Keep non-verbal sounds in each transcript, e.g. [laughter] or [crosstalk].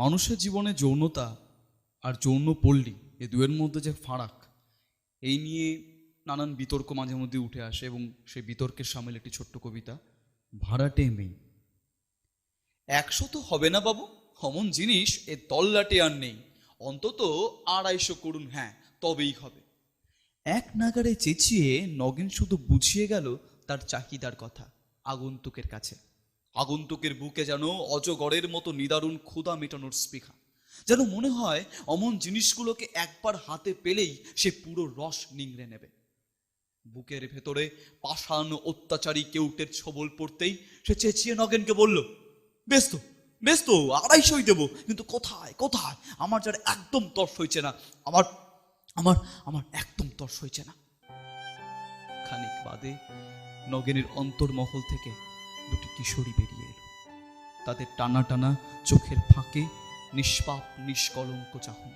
মানুষের জীবনে যৌনতা আর যৌন পল্লী এ দুয়ের মধ্যে যে ফারাক, এই নিয়ে নানান বিতর্ক মাঝে মধ্যে উঠে আসে এবং সেই বিতর্কের সামিল একটি ছোট্ট কবিতা, ভাড়াটে মেয়ে। একশো তো হবে না বাবু, অমন জিনিস এ তল্লাটে আর নেই। অন্তত আড়াইশো করুন হ্যাঁ তবেই হবে। এক নাগারে চেঁচিয়ে নগেন শুধু বুঝিয়ে গেল তার চাহিদার কথা আগন্তুকের কাছে। আগন্তুকের বুকে যেন অজগরের মতো নিদারুণ ক্ষুধা মেটানোর স্পৃহা। যেন মনে হয় অমন জিনিসগুলোকে একবার হাতে পেলেই সে পুরো রস নিংড়ে নেবে। বুকের ভেতরে পাষাণ অত্যাচারী কেউটের ছবল পড়তেই সে চেঁচিয়ে নগেনকে বলল বেশ তো বেশ তো আড়াইশোই দেবো, কিন্তু কোথায় কোথায়? আমার যার একদম তর্স হয়েছে না, আমার আমার আমার একদম তর্স হয়েছে না। খানিক বাদে নগেনের অন্তর্মহল থেকে দুটি কিশোরী বেরিয়ে এলো। তাদের টানা টানা চোখের ফাঁকে, নিষ্পাপ, নিষ্কলঙ্ক চাহনি।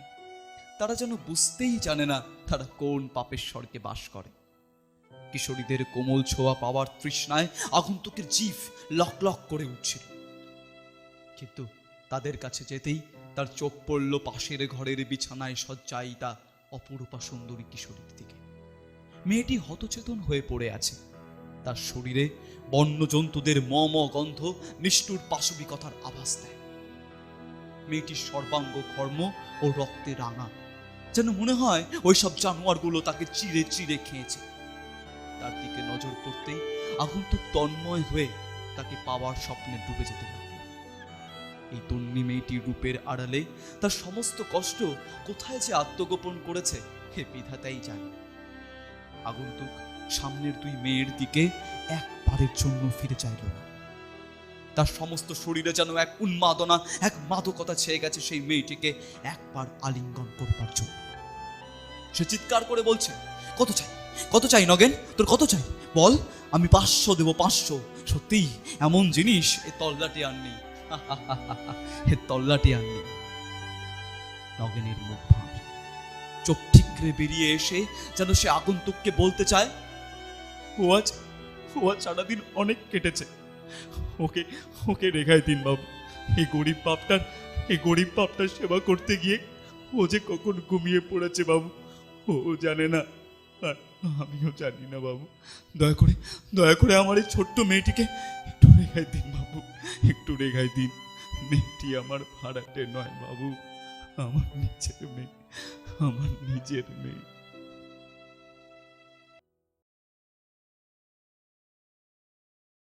তারা যেন বুঝতেই জানে না তারা কোন পাপের স্বর্গে বাস করে। কিশোরীদের কোমল ছোঁয়া পাওয়ার তৃষ্ণায় আগন্তুকের জিভ লক লক করে উঠছিল। কিন্তু তাদের কাছে যেতেই তার চোখ পড়ল পাশের ঘরের বিছানায় সজ্জায়িতা অপরূপা সুন্দরী কিশোরীর দিকে। মেয়েটি হতচেতন হয়ে পড়ে আছে। তার শরীরে বন্য জন্তুদের ম ম গন্ধ নিষ্ঠুর পাশবিকতার আভাস দেয়। মেয়েটির সর্বাঙ্গ কর্ম ও রক্তে রাঙা। যেন মনে হয় ওইসব জানোয়ারগুলো তাকে চিড়ে চিড়ে খেয়েছে। তার দিকে নজর পড়তেই আগন্তুক তন্ময় হয়ে তাকে পাওয়ার স্বপ্নে ডুবে যেতে লাগল। এই তন্নি মেয়েটির রূপের আড়ালে তার সমস্ত কষ্ট কোথায় যে আত্মগোপন করেছে, হে বিধাতাই জানে। আগন্তুক সামনের দুই মেয়ের দিকে একবারের জন্য ফিরে চাইল না। তার সমস্ত শরীরে যেন এক উন্মাদনা, এক মাদকতা ছেয়ে গেছে সেই মেয়েটিকে একবার আলিঙ্গন করবার জন্য। সে চিৎকার করে বলছে, কত চাই? কত চাই নগেন? তোর কত চাই? বল, আমি পাঁচশো দেবো, পাঁচশো। সত্যিই এমন জিনিস এ তল্লাটি আর নেই। [laughs] হে তল্লাটি আর নেই। নগেনের মুখ ভাঁড় চোখ ঠিকরে বেরিয়ে এসে যেন সে আগন্তুককে বলতে চায় ও আজ সারাদিন অনেক কেটেছে। ওকে ওকে রেখাই দিন বাবু। এই গরিব বাপটার, এই গরিব বাপটার সেবা করতে গিয়ে ও যে কখন ঘুমিয়ে পড়েছে বাবু, ও জানে না। আর আমিও জানি না বাবু। দয়া করে দয়া করে আমার এই ছোট্ট মেয়েটিকে একটু রেখাই দিন বাবু, একটু রেখাই দিন। মেয়েটি আমার ভাড়াটে নয় বাবু, আমার নিজের মেয়ে, আমার নিজের মেয়ে।